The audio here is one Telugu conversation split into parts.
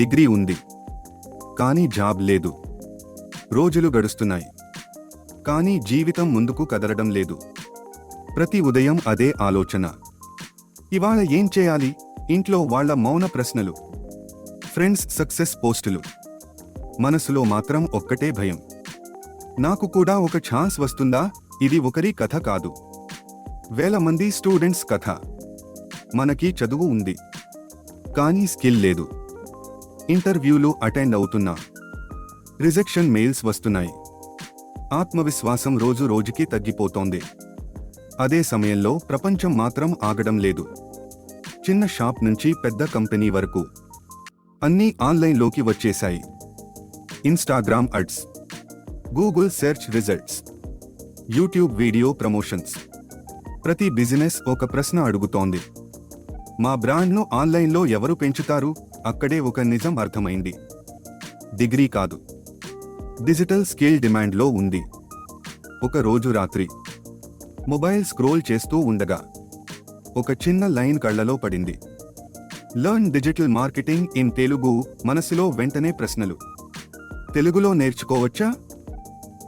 డిగ్రీ ఉంది. కానీ జాబ్ లేదు. రోజులు గడుస్తున్నాయి. కానీ జీవితం ముందుకు కదలడం లేదు. ప్రతి ఉదయం అదే ఆలోచన. ఇవాళ ఏం చేయాలి? ఇంట్లో వాళ్ళ మౌన ప్రశ్నలు. ఫ్రెండ్స్ సక్సెస్ పోస్టులు. మనసులో మాత్రం ఒక్కటే భయం. నాకు కూడా ఒక ఛాన్స్ వస్తుందా? ఇది ఒకరి కథ కాదు. వేల మంది స్టూడెంట్స్ కథ. మనకి చదువు ఉంది. కానీ స్కిల్ లేదు. ఇంటర్వ్యూలు అటెండ్ అవుతున్నా. రిజెక్షన్ మెయిల్స్ వస్తున్నాయి. ఆత్మవిశ్వాసం రోజు రోజుకి తగ్గిపోతోంది. అదే సమయంలో ప్రపంచం మాత్రం ఆగడం లేదు. చిన్న షాప్ నుంచి పెద్ద కంపెనీ వరకు. అన్నీ ఆన్లైన్లోకి వచ్చేశాయి. Instagram ads. Google search results. YouTube video promotions. ప్రతి బిజినెస్ ఒక ప్రశ్న అడుగుతోంది. మా బ్రాండ్ను ఆన్లైన్లో ఎవరు పెంచుతారు? అక్కడే ఒక నిజం అర్థమైంది. డిగ్రీ కాదు. డిజిటల్ స్కిల్ డిమాండ్లో ఉంది. ఒక రోజు రాత్రి. మొబైల్ స్క్రోల్ చేస్తూ ఉండగా. ఒక చిన్న లైన్ కళ్ళలో పడింది. Learn digital marketing in Telugu మనసులో వెంటనే ప్రశ్నలు. తెలుగులో నేర్చుకోవచ్చా?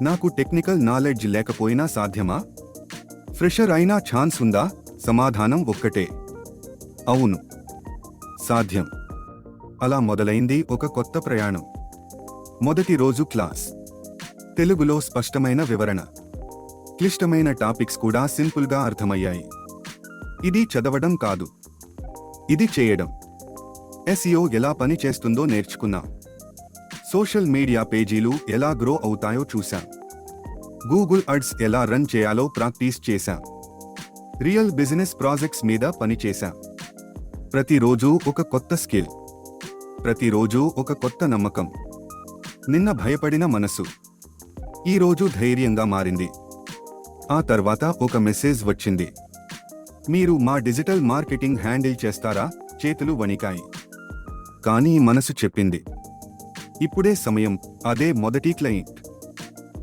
నాకు టెక్నికల్ నాలెడ్జ్ లేకపోయినా సాధ్యమా? ఫ్రెషర్ అయినా ఛాన్స్ ఉందా? సమాధానం ఒక్కటే. అవును. సాధ్యం. అలా మొదలైంది ఒక కొత్త ప్రయాణం. మొదటి రోజు క్లాస్. తెలుగులో స్పష్టమైన వివరణ. క్లిష్టమైన టాపిక్స్ కూడా సింపుల్గా అర్థమయ్యాయి. ఇది చదవడం కాదు. ఇది చేయడం. ఎస్ఈఓ ఎలా పని చేస్తుందో నేర్చుకున్నాం. సోషల్ మీడియా పేజీలు ఎలా గ్రో అవుతాయో చూశాం. గూగుల్ అడ్స్ ఎలా రన్ చేయాలో ప్రాక్టీస్ చేశాం. రియల్ బిజినెస్ ప్రాజెక్ట్స్ మీద పనిచేశాం ప్రతిరోజు ఒక కొత్త స్కిల్. ప్రతిరోజు ఒక కొత్త నమ్మకం. నిన్న భయపడిన మనసు. ఈరోజు ధైర్యంగా మారింది. ఆ తర్వాత ఒక మెసేజ్ వచ్చింది. మీరు మా డిజిటల్ మార్కెటింగ్ హ్యాండిల్ చేస్తారా? చేతులు వణికాయి. కానీ మనసు చెప్పింది. ఇప్పుడే సమయం. అదే మొదటి క్లయింట్.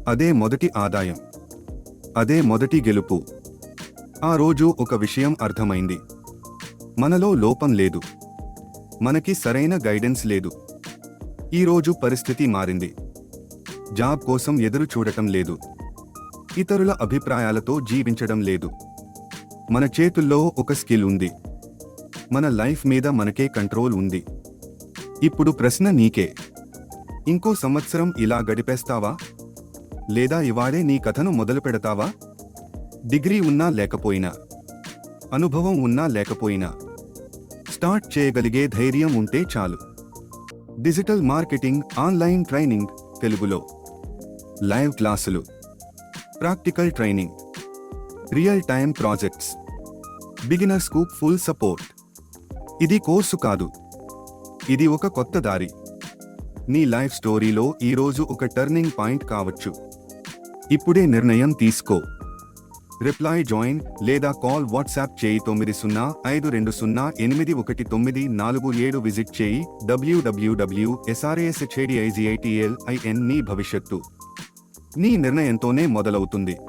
అదే మొదటి ఆదాయం. అదే మొదటి గెలుపు. ఆ రోజు ఒక విషయం అర్థమైంది. మనలో లోపం లేదు. మనకి సరైన గైడెన్స్ లేదు. ఈరోజు పరిస్థితి మారింది. జాబ్ కోసం ఎదురు చూడటం లేదు. ఇతరుల అభిప్రాయాలతో జీవించడం లేదు. మన చేతుల్లో ఒక స్కిల్ ఉంది. మన లైఫ్ మీద మనకే కంట్రోల్ ఉంది. ఇప్పుడు ప్రశ్న నీకే. ఇంకో సంవత్సరం ఇలా గడిపేస్తావా? లేదా ఇవాడే నీ కథను మొదలు పెడతావా? డిగ్రీ ఉన్నా లేకపోయినా. అనుభవం ఉన్నా లేకపోయినా. స్టార్ట్ చేయగలిగే ధైర్యం ఉంటే చాలు. డిజిటల్ మార్కెటింగ్ ఆన్లైన్ ట్రైనింగ్ తెలుగులో. లైవ్ క్లాసులు. Practical training. Real time projects. బిగినర్స్కు full support. ఇది కోర్సు కాదు. ఇది ఒక కొత్త దారి. నీ లైఫ్ స్టోరీలో ఈరోజు ఒక టర్నింగ్ పాయింట్ కావచ్చు. ఇప్పుడే నిర్ణయం తీసుకో. రిప్లై జాయిన్ లేదా కాల్ వాట్సాప్ చేయి తొమ్మిది సున్నా ఐదు రెండు సున్నా ఎనిమిది ఒకటి తొమ్మిది నాలుగు ఏడు విజిట్ చేయి డబ్ల్యూడబ్ల్యూడబ్ల్యూ ఎస్ఆర్ఏఎస్హెచ్ఏడిఐజిఐటిఎల్ ఐఎన్ నీ భవిష్యత్తు. నీ నిర్ణయంతోనే మొదలవుతుంది.